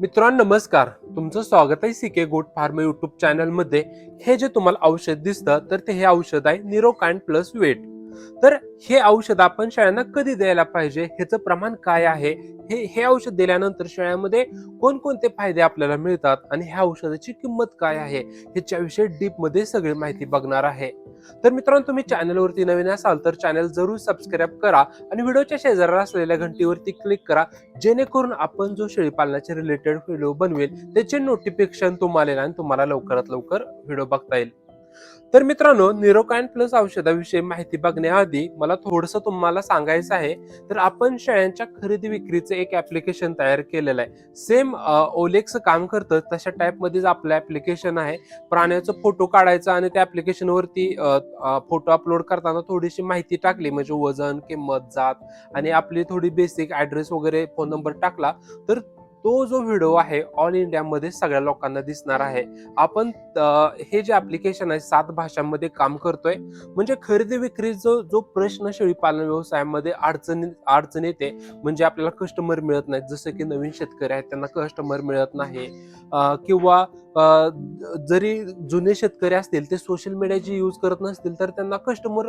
मित्रांनो नमस्कार. तुमचं स्वागत आहे सीके गुड फार्म युट्यूब चॅनलमध्ये हे जे तुम्हाला औषध दिसतं तर ते हे औषध आहे निरोकॅन प्लस वेट तर हे औषध आपण शाळांना कधी द्यायला पाहिजे? ह्याचं प्रमाण काय आहे? हे हे औषध दिल्यानंतर शाळेमध्ये कोणकोणते फायदे आपल्याला मिळतात? आणि ह्या औषधाची किंमत काय आहे? ह्याच्याविषयी डीपमध्ये सगळी माहिती बघणार आहे. तर मित्रांनो तुम्ही चॅनलवरती नवीन असाल तर चॅनल जरूर सबस्क्राईब करा आणि व्हिडिओच्या शेजारी असलेल्या घंटीवरती क्लिक करा जेणेकरून आपण जो शेळी पालनाचे रिलेटेड व्हिडिओ बनवेल त्याचे नोटिफिकेशन तुम्हाला येईल आणि तुम्हाला लवकरात लवकर व्हिडिओ बघता येईल. तर मित्रांनो निरोकायन प्लस औषधाविषयी माहिती बघण्याआधी मला थोडंसं तुम्हाला सांगायचं आहे. तर आपण शेळ्यांच्या खरेदी विक्रीचं एक ऍप्लिकेशन तयार केलेलं आहे. सेम ओलेक्स काम करतं तशा टाईपमध्येच आपलं ऍप्लिकेशन आहे. प्राण्याचा फोटो काढायचा आणि त्या ऍप्लिकेशन वरती फोटो अपलोड करताना थोडीशी माहिती टाकली. म्हणजे वजन किंमत जात आणि आपली थोडी बेसिक ऍड्रेस वगैरे फोन नंबर टाकला. तर तो जो व्हिडिओ आहे ऑल इंडियामध्ये सगळ्या लोकांना दिसणार आहे. आपण हे जे ऍप्लिकेशन आहे सात भाषांमध्ये काम करतोय. म्हणजे खरेदी विक्री जो जो प्रश्न शेळी पालन व्यवसायामध्ये अडचणी अडचण येते म्हणजे आपल्याला कस्टमर मिळत नाहीत. जसं की नवीन शेतकरी आहेत त्यांना कस्टमर मिळत नाही. किंवा जरी जुने शेतकरी असतील ते सोशल मीडियाची यूज करत नसतील तर त्यांना कस्टमर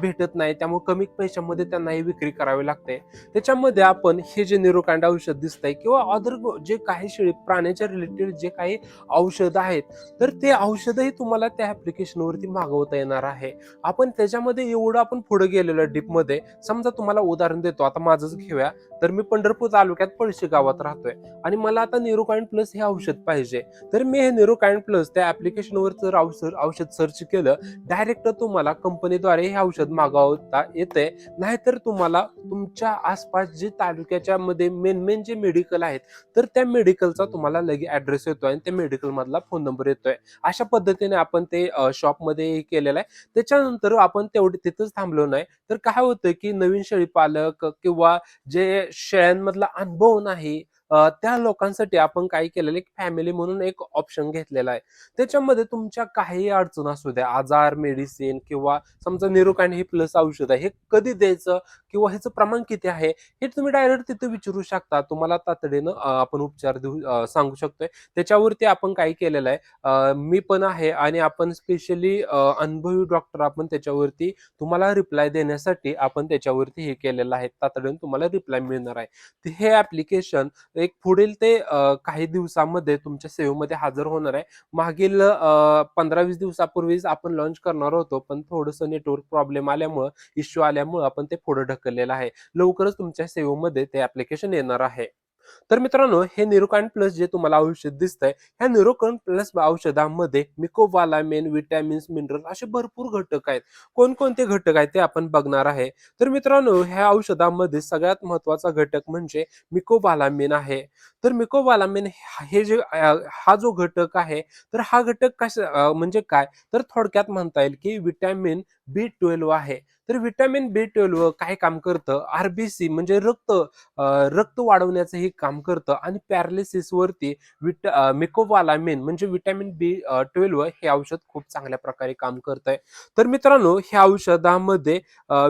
भेटत नाही. त्यामुळे कमी पैशामध्ये त्यांना ही विक्री करावी लागते. त्याच्यामध्ये आपण हे जे निरोकांड औषध दिसतंय किंवा अदर जे काही शेळी प्राण्याच्या रिलेटेड जे काही औषध आहेत तर ते औषधही तुम्हाला त्या ऍप्लिकेशन वरती मागवता येणार आहे. आपण त्याच्यामध्ये एवढं आपण पुढे गेलेलो डीपमध्ये. समजा तुम्हाला उदाहरण देतो. आता माझंच घेऊया तर मी पंढरपूर तालुक्यात पळशी गावात राहतोय. आणि मला आता निरोकाइन प्लस हे औषध पाहिजे. तर मी हे निरोकाइन प्लस त्या ऍप्लिकेशनवर जर औषध औषध सर्च केलं डायरेक्ट तुम्हाला कंपनीद्वारे हे औषध मागवता येते नाहीतर तुम्हाला तुमच्या आसपास जे तालुक्याच्या मध्ये मेन मेन जे मेडिकल आहेत तर त्या मेडिकलचा तुम्हाला लगे ऍड्रेस येतोय आणि त्या मेडिकल मधला फोन नंबर येतोय. अशा पद्धतीने आपण ते शॉपमध्ये केलेलं आहे. त्याच्यानंतर आपण तेवढे तिथंच थांबलो नाही. तर काय होतं की नवीन शेळी पालक किंवा जे शेळ्यांमधला अनुभव नाही त्या लोकांसाठी आपण काय केलेलं एक फॅमिली म्हणून एक ऑप्शन घेतलेला आहे. त्याच्यामध्ये तुमच्या काही अडचण असू द्या आजार मेडिसिन किंवा समजा निरोकाइन हे प्लस औषध आहे हे कधी द्यायचं किंवा ह्याचं प्रमाण किती आहे हे तुम्ही डायरेक्ट तिथे विचारू शकता. तुम्हाला तातडीनं आपण उपचार देऊ सांगू शकतोय. त्याच्यावरती आपण काय केलेलं आहे. मी पण आहे आणि आपण स्पेशली अनुभवी डॉक्टर आपण त्याच्यावरती तुम्हाला रिप्लाय देण्यासाठी आपण त्याच्यावरती हे केलेलं आहे. तातडीनं तुम्हाला रिप्लाय मिळणार आहे. हे ऍप्लिकेशन एक पुढील ते काही दिवसामध्ये तुमच्या सेवेमध्ये हजर होणार आहे. मागील पंधरा वीस दिवसापूर्वीच आपण लॉन्च करणार होतो पण थोडंसं नेटवर्क प्रॉब्लेम आल्यामुळं इश्यू आल्यामुळं आपण ते पुढे ढकललेलं आहे. लवकरच तुमच्या सेवेमध्ये ते ऍप्लिकेशन येणार आहे. तर मित्रांनो हे निरोकाइन प्लस जे तुम्हाला औषध दिसतंय ह्या निरोकाइन प्लस औषधामध्ये मिकोवालामेन विटॅमिन्स मिनरल असे भरपूर घटक आहेत. कोणकोणते घटक आहेत ते आपण बघणार आहे. तर मित्रांनो ह्या औषधामध्ये सगळ्यात महत्त्वाचा घटक म्हणजे मिकोबालामिन आहे. तर मिकोबालामिन हे जे हा जो घटक आहे तर हा घटक कशा म्हणजे काय? तर थोडक्यात म्हणता येईल की विटॅमिन बी ट्वेल्व आहे. तर विटॅमिन बी ट्वेल्व काय काम करतं? आरबीसी म्हणजे रक्त रक्त वाढवण्याचं हे काम करतं आणि पॅरालिसिसवरती विट मिकोवालामिन म्हणजे विटॅमिन बी ट्वेल्व हे औषध खूप चांगल्या प्रकारे काम करत आहे तर मित्रांनो ह्या औषधामध्ये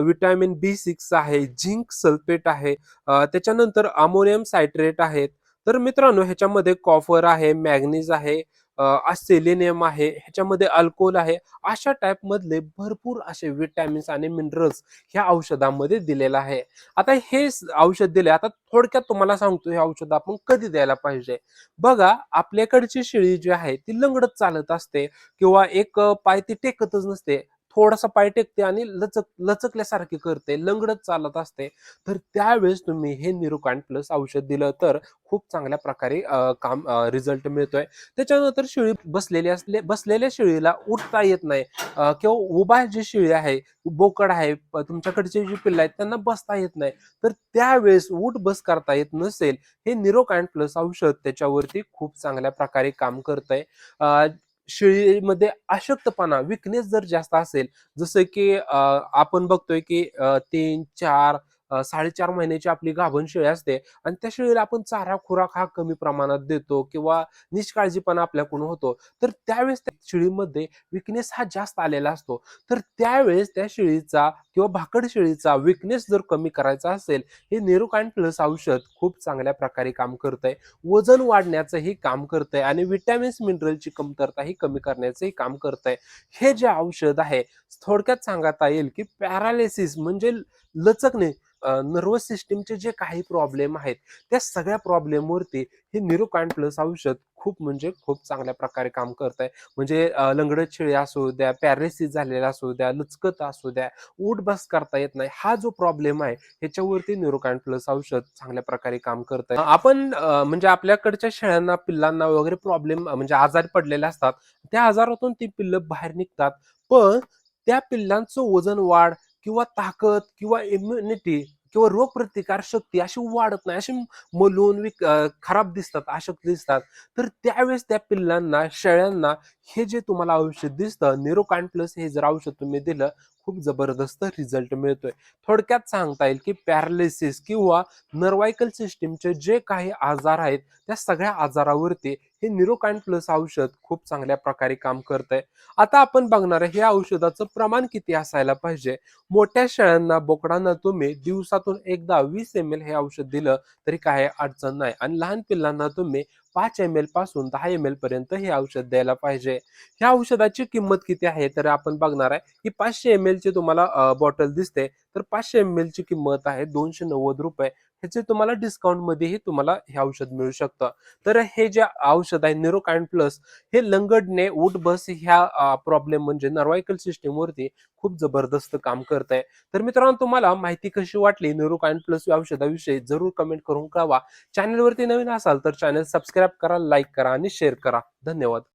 विटॅमिन बी सिक्स आहे झिंक सल्फेट आहे त्याच्यानंतर अमोनियम सायट्रेट आहेत तर मित्रांनो ह्याच्यामध्ये कॉफर आहे मॅग्नीज आहे सेलेनियम आहे ह्याच्यामध्ये अल्कोहोल आहे. अशा टाइप मधले भरपूर असे विटॅमिन्स आणि मिनरल्स ह्या औषधामध्ये दिलेलं आहे. आता हे औषध दिले आता थोडक्यात तुम्हाला सांगतो हे औषध आपण कधी द्यायला पाहिजे? बघा आपल्याकडची शेळी जी आहे ती लंगडत चालत असते किंवा एक पाय ती टेकतच नसते. थोडासा पाय टेकते आणि लचक लचकल्यासारखी करते लंगडत चालत असते. तर त्यावेळेस तुम्ही हे निरोकाइन प्लस औषध दिलं तर खूप चांगल्या प्रकारे काम रिझल्ट मिळतोय. त्याच्यानंतर शिळी बसलेली असले बसलेल्या शिळीला उठता येत नाही. किंवा उभा जी शिळी आहे बोकड आहे तुमच्याकडचे जी पिल्लं आहेत त्यांना बसता येत नाही. तर त्यावेळेस उठ बस करता येत नसेल हे निरोकाइन प्लस औषध त्याच्यावरती खूप चांगल्या प्रकारे काम करतंय. शेळीमध्ये अशक्तपणा विकनेस जर जास्त असेल जसं की आपण बघतोय की तीन चार साडेचार महिन्याची आपली गाभण शेळी असते आणि त्या शेळीला आपण चारा खुराक हा कमी प्रमाणात देतो किंवा निष्काळजीपणा आपल्याकडून होतो तर त्यावेळेस त्या शेळीमध्ये विकनेस हा जास्त आलेला असतो. तर त्यावेळेस त्या शेळीचा किंवा भाकड शेळीचा विकनेस जर कमी करायचा असेल हे नेरोकाइन प्लस औषध खूप चांगल्या प्रकारे काम करतंय. वजन वाढण्याचंही काम करतंय आणि विटॅमिन्स मिनरलची कमतरता ही कमी करण्याचंही काम करत आहे हे जे औषध आहे थोडक्यात सांगता येईल की पॅरालिसिस म्हणजे लचकणे नर्वस सिस्टीमचे जे काही प्रॉब्लेम आहेत त्या सगळ्या प्रॉब्लेमवरती हे निरोकाइन प्लस औषध खूप म्हणजे खूप चांगल्या प्रकारे काम करत आहे म्हणजे लंगडत शेळी असू द्या पॅरेसिस झालेला असू द्या लचकत असू द्या उठ बस करता येत नाही. हा जो प्रॉब्लेम आहे ह्याच्यावरती न्यूरोकाइन प्लस औषध चांगल्या प्रकारे काम करत आहे आपण म्हणजे आपल्याकडच्या शेळ्यांना पिल्लांना वगैरे प्रॉब्लेम म्हणजे आजारी पडलेले असतात त्या आजारातून ती पिल्लं बाहेर निघतात. पण त्या पिल्लांचं वजन वाढ किंवा ताकद किंवा इम्युनिटी किंवा रोगप्रतिकार शक्ती अशी वाढत नाही अशी मलून विक खराब दिसतात अशक्त दिसतात. तर त्यावेळेस त्या पिल्लांना शेळ्यांना हे जे तुम्हाला औषध दिसतं निरोकान प्लस हे जर औषध तुम्ही दिलं खूप जबरदस्त रिझल्ट मिळतोय. थोडक्यात सांगता येईल की पॅरालिसिस किंवा नर्वायकल सिस्टीमचे जे काही आजार आहेत त्या सगळ्या आजारावरती हे निरोकाइन प्लस औषध खूप चांगल्या प्रकारे काम करत आहे आता आपण बघणार आहे हे औषधाचं प्रमाण किती असायला पाहिजे? मोठ्या शेळ्यांना बोकडांना तुम्ही दिवसातून एकदा वीस एम एल हे औषध दिलं तरी काही अडचण नाही. आणि लहान पिल्लांना तुम्ही पाच एम एलपासून दहा एम एल पर्यंत हे औषध द्यायला पाहिजे. ह्या औषधाची किंमत किती आहे? तर आपण बघणार आहे की पाचशे एम एल ची तुम्हाला बॉटल दिसते. तर पाचशे एम एल ची किंमत आहे दोनशे नव्वद रुपये. ह्याचे तुम्हाला डिस्काउंट मध्येही तुम्हाला हे औषध मिळू शकतं. तर हे जे औषध आहे निरोकाइन प्लस हे लंगडणे उठ बस ह्या प्रॉब्लेम म्हणजे नर्वायकल सिस्टीमवरती खूप जबरदस्त काम करत आहे तर मित्रांनो तुम्हाला माहिती कशी वाटली निरोकायन प्लस या औषधाविषयी जरूर कमेंट करून कळवा. चॅनलवरती नवीन असाल तर चॅनल सबस्क्राईब करा लाईक करा आणि शेअर करा. धन्यवाद.